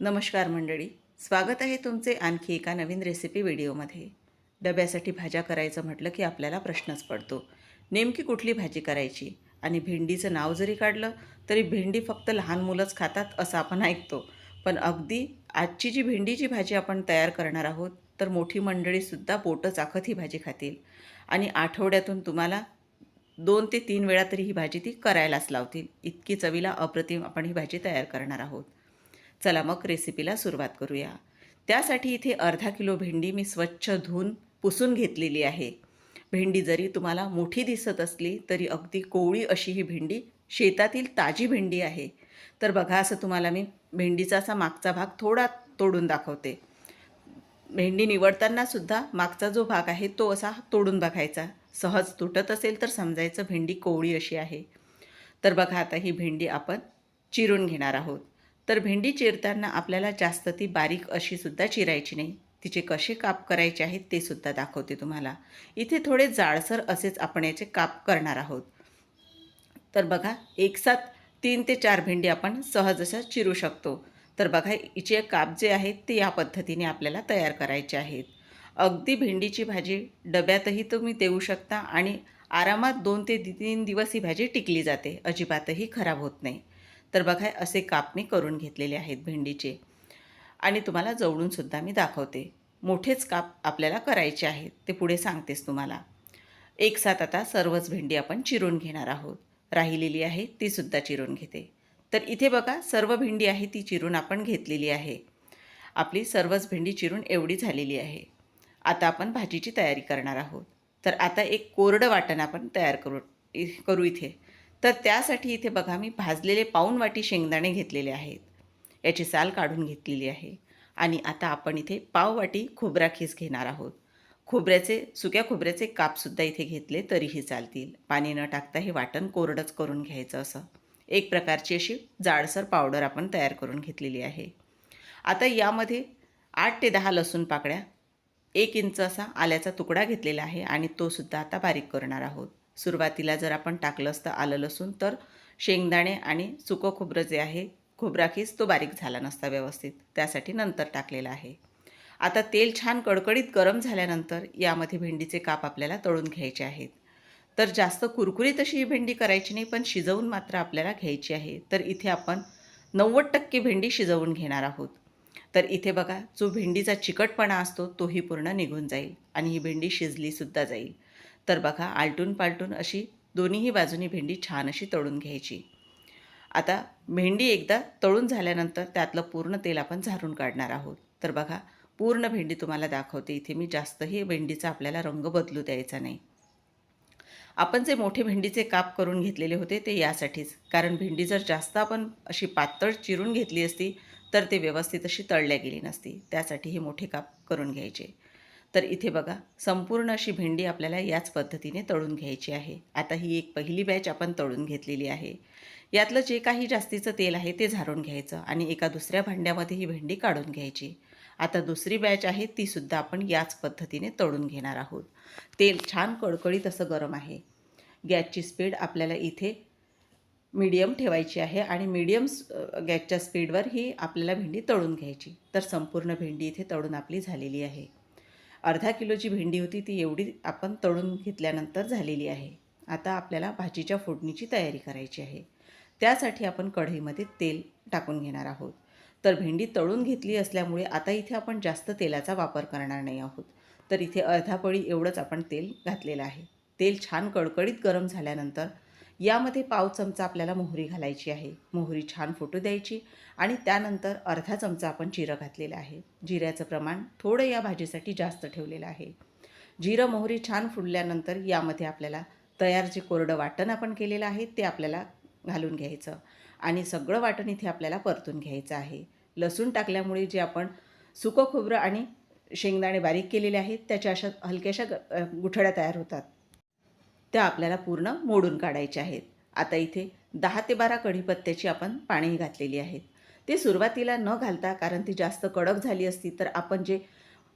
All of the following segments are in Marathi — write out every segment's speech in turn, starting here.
नमस्कार मंडळी स्वागत आहे तुमचे आणखी एका नवीन रेसिपी व्हिडिओमध्ये. डब्यासाठी भाज्या करायचं म्हटलं की आपल्याला प्रश्नच पडतो. नेमकी कुठली भाजी करायची आणि भेंडीचं नाव जरी काढलं तरी भेंडी फक्त लहान मुलंच खातात असं आपण ऐकतो. पण अगदी आजची जी भेंडीची भाजी आपण तयार करणार आहोत तर मोठी मंडळीसुद्धा बोटं चाखत ही भाजी खातील. आणि आठवड्यातून तुम्हाला दोन ते तीन वेळा तरी ही भाजी ती करायलाच लावतील. इतकी चवीला अप्रतिम आपण ही भाजी तयार करणार आहोत. चला मग रेसिपीला सुरुवात करूया. त्यासाठी इथे अर्धा किलो भेंडी मी स्वच्छ धुवून पुसून घेतलेली आहे. भेंडी जरी तुम्हाला मोठी दिसत असली तरी अगदी कोवळी अशी ही भेंडी शेतातील ताजी भेंडी आहे. तर बघा असं तुम्हाला मी भेंडीचा असा मागचा भाग थोडा तोडून दाखवते. भेंडी निवडताना सुद्धा मागचा जो भाग आहे तो असा तोडून बघायचा. सहज तुटत असेल तर समजायचं भेंडी कोवळी अशी आहे. तर बघा आता ही भेंडी आपण चिरून घेणार आहोत. तर भेंडी चिरताना आपल्याला जास्त ती बारीक अशी सुद्धा चिरायची नाही. तिचे कसे काप करायचे आहेत ते सुद्धा दाखवते तुम्हाला. इथे थोडे जाडसर असेच आपण याचे काप करणार आहोत. तर बघा एकसाथ तीन ते चार भेंडी आपण सहज चिरू शकतो. तर बघा हिचे काप जे आहेत ते या पद्धतीने आपल्याला तयार करायचे आहेत. अगदी भेंडीची भाजी डब्यातही तुम्ही देऊ शकता आणि आरामात दोन ते तीन दिवस ही भाजी टिकली जाते. अजिबातही खराब होत नाही. तर बघा असे काप मी करून घेतलेले आहेत भेंडीचे. आणि तुम्हाला जवळूनसुद्धा मी दाखवते. मोठेच काप आपल्याला करायचे आहेत ते पुढे सांगतेच तुम्हाला. एक साथ आता सर्वच भेंडी आपण चिरून घेणार आहोत. राहिलेली आहे तीसुद्धा चिरून घेते. तर इथे बघा सर्व भेंडी आहे ती चिरून आपण घेतलेली आहे. आपली सर्वच भेंडी चिरून एवढी झालेली आहे. आता आपण भाजीची तयारी करणार आहोत. तर आता एक कोरडं वाटण आपण तयार करू इ- करू इथे. तर त्यासाठी इथे बघा मी भाजलेले पाऊण वाटी शेंगदाणे घेतलेले आहेत. याची साल काढून घेतलेली आहे. आणि आता आपण इथे पाव वाटी खोबरा खीस घेणार आहोत. खोबऱ्याचे सुक्या खोबऱ्याचे कापसुद्धा इथे घेतले तरीही चालतील. पाणी न टाकता हे वाटण कोरडंच करून घ्यायचं असं. एक प्रकारची अशी जाडसर पावडर आपण तयार करून घेतलेली आहे. आता यामध्ये आठ ते दहा लसूण पाकळ्या एक इंच असा आल्याचा तुकडा घेतलेला आहे आणि तो सुद्धा आता बारीक करणार आहोत. सुरुवातीला जर आपण टाकलं असतं आलं लसूण तर शेंगदाणे आणि सुकं खोबरं जे आहे खोबराखीस तो बारीक झाला नसता व्यवस्थित. त्यासाठी नंतर टाकलेला आहे. आता तेल छान कडकडीत गरम झाल्यानंतर यामध्ये भेंडीचे काप आपल्याला तळून घ्यायचे आहेत. तर जास्त कुरकुरीत अशी ही भेंडी करायची नाही पण शिजवून मात्र आपल्याला घ्यायची आहे. तर इथे आपण नव्वद टक्के भेंडी शिजवून घेणार आहोत. तर इथे बघा जो भेंडीचा चिकटपणा असतो तोही पूर्ण निघून जाईल आणि ही भेंडी शिजलीसुद्धा जाईल. तर बघा आलटून पालटून अशी दोन्हीही बाजूनी भेंडी छान अशी तळून घ्यायची. आता भेंडी एकदा तळून झाल्यानंतर त्यातलं पूर्ण तेल आपण झारून काढणार आहोत. तर बघा पूर्ण भेंडी तुम्हाला दाखवते. इथे मी जास्तही भेंडीचा आपल्याला रंग बदलू द्यायचा नाही. आपण जे मोठे भेंडीचे काप करून घेतलेले होते ते यासाठीच. कारण भेंडी जर जास्त आपण अशी पातळ चिरून घेतली असती तर ते व्यवस्थित अशी तळल्या गेली नसती. त्यासाठी हे मोठे काप करून घ्यायचे. तर इथे बघा संपूर्ण अशी भेंडी आपल्याला याच पद्धतीने तळून घ्यायची आहे. आता ही एक पहिली बॅच आपण तळून घेतलेली आहे. यातलं जे काही जास्तीचं तेल आहे ते झारून घ्यायचं आणि एका दुसऱ्या भांड्यामध्ये ही भेंडी काढून घ्यायची. आता दुसरी बॅच आहे तीसुद्धा आपण याच पद्धतीने तळून घेणार आहोत. तेल छान कडकडीत असं गरम आहे. गॅसची स्पीड आपल्याला इथे मीडियम ठेवायची आहे आणि मीडियम गॅसच्या स्पीडवर ही आपल्याला भेंडी तळून घ्यायची. तर संपूर्ण भेंडी इथे तळून आपली झालेली आहे. अर्धा किलोची भेंडी होती ती एवढी आपण तळून घेतल्यानंतर झालेली आहे. आता आपल्याला भाजीच्या फोडणीची तयारी करायची आहे. त्यासाठी आपण कढईमध्ये तेल टाकून घेणार आहोत. तर भेंडी तळून घेतली असल्यामुळे आता इथे आपण जास्त तेलाचा वापर करणार नाही आहोत. तर इथे अर्धा पळी एवढंच आपण तेल घातलेलं आहे. तेल छान कडकडीत गरम झाल्यानंतर यामध्ये पाव चमचा आपल्याला मोहरी घालायची आहे. मोहरी छान फुटू द्यायची आणि त्यानंतर अर्धा चमचा आपण जिरं घातलेलं आहे. जिऱ्याचं प्रमाण थोडं या भाजीसाठी जास्त ठेवलेलं आहे. जिरं मोहरी छान फुडल्यानंतर यामध्ये आपल्याला तयार जे कोरडं वाटण आपण केलेलं आहे ते आपल्याला घालून घ्यायचं आणि सगळं वाटण इथे आपल्याला परतून घ्यायचं आहे. लसूण टाकल्यामुळे जे आपण सुकं खोबरं आणि शेंगदाणे बारीक केलेले आहेत त्याच्या अशा हलक्याशा ग गुठळ्या तयार होतात. त्या आपल्याला पूर्ण मोडून काढायच्या आहेत. आता इथे दहा ते बारा कढीपत्त्याची आपण पाणी घातलेली आहेत. ते सुरुवातीला न घालता कारण ती जास्त कडक झाली असती तर आपण जे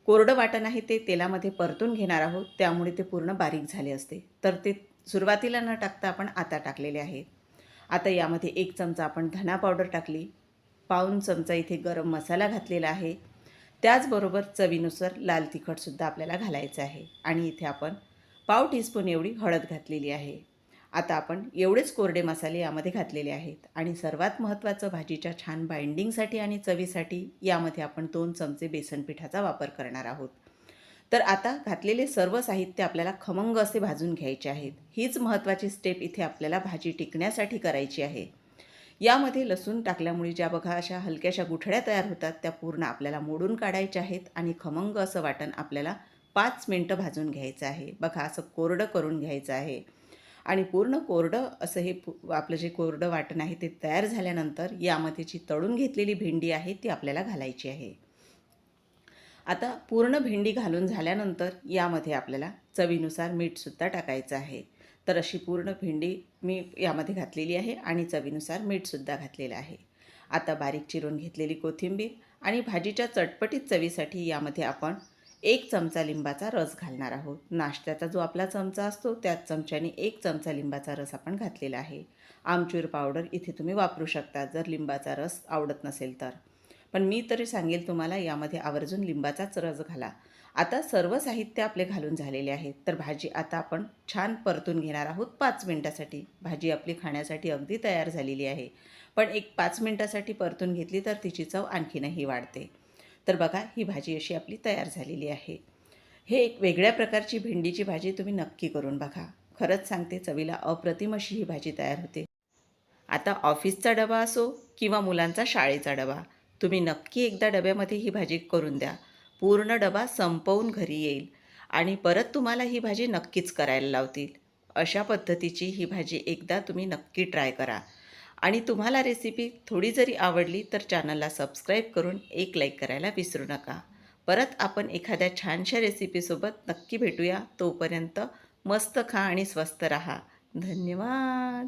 कोरडं वाटण आहे ते तेलामध्ये परतून घेणार आहोत त्यामुळे ते पूर्ण बारीक झाले असते. तर ते सुरुवातीला न टाकता आपण आता टाकलेले आहेत. आता यामध्ये एक चमचा आपण धना पावडर टाकली. पाऊन चमचा इथे गरम मसाला घातलेला आहे. त्याचबरोबर चवीनुसार लाल तिखटसुद्धा आपल्याला घालायचं आहे. आणि इथे आपण पाव टीस्पून एवढी हळद घातलेली आहे. आता आपण एवढेच कोरडे मसाले यामध्ये घातलेले आहेत. आणि सर्वात महत्त्वाचं भाजीच्या छान बाइंडिंगसाठी आणि चवीसाठी यामध्ये आपण दोन चमचे बेसन पिठाचा वापर करणार आहोत. तर आता घातलेले सर्व साहित्य आपल्याला खमंग असे भाजून घ्यायचे आहेत. हीच महत्त्वाची स्टेप इथे आपल्याला भाजी टिकण्यासाठी करायची आहे. यामध्ये लसूण टाकल्यामुळे ज्या बघा अशा हलक्याशा गुठळ्या तयार होतात त्या पूर्ण आपल्याला मोडून काढायच्या आहेत आणि खमंग असं वाटण आपल्याला पाच मिनटं भाजून घ्यायचं आहे. बघा असं कोरडं करून घ्यायचं आहे. आणि पूर्ण कोरडं असं हे आपलं जे कोरडं वाटण आहे ते तयार झाल्यानंतर यामध्ये जी तळून घेतलेली भेंडी आहे ती आपल्याला घालायची आहे. आता पूर्ण भेंडी घालून झाल्यानंतर यामध्ये आपल्याला चवीनुसार मीठसुद्धा टाकायचं आहे. तर अशी पूर्ण भेंडी मी यामध्ये घातलेली आहे आणि चवीनुसार मीठसुद्धा घातलेलं आहे. आता बारीक चिरून घेतलेली कोथिंबीर आणि भाजीच्या चटपटीत चवीसाठी यामध्ये आपण एक चमचा लिंबाचा रस घालणार आहोत. नाश्त्याचा जो आपला चमचा असतो त्याच चमच्याने एक चमचा लिंबाचा रस आपण घातलेला आहे. आमचूर पावडर इथे तुम्ही वापरू शकता जर लिंबाचा रस आवडत नसेल तर. पण मी तरी सांगेल तुम्हाला यामध्ये आवर्जून लिंबाचाच रस घाला. आता सर्व साहित्य आपले घालून झालेले आहेत. तर भाजी आता आपण छान परतून घेणार आहोत पाच मिनटासाठी. भाजी आपली खाण्यासाठी अगदी तयार झालेली आहे. पण एक पाच मिनटासाठी परतून घेतली तर तिची चव आणखीनही वाढते. तर बघा ही भाजी अशी आपली तयार झालेली आहे. हे एक वेगळ्या प्रकारची भेंडीची भाजी तुम्ही नक्की करून बघा. खरंच सांगते चवीला अप्रतिम अशी ही भाजी तयार होते. आता ऑफिसचा डबा असो किंवा मुलांचा शाळेचा डबा तुम्ही नक्की एकदा डब्यामध्ये ही भाजी करून द्या. पूर्ण डबा संपवून घरी येईल आणि परत तुम्हाला ही भाजी नक्कीच करायला लावतील. अशा पद्धतीची ही भाजी एकदा तुम्ही नक्की ट्राय करा. आणि तुम्हाला रेसिपी थोडी जरी आवडली तर चॅनलला सबस्क्राईब करून एक लाईक करायला विसरू नका. परत आपण एखाद्या छानशा रेसिपीसोबत नक्की भेटूया. तोपर्यंत मस्त खा आणि स्वस्त रहा. धन्यवाद!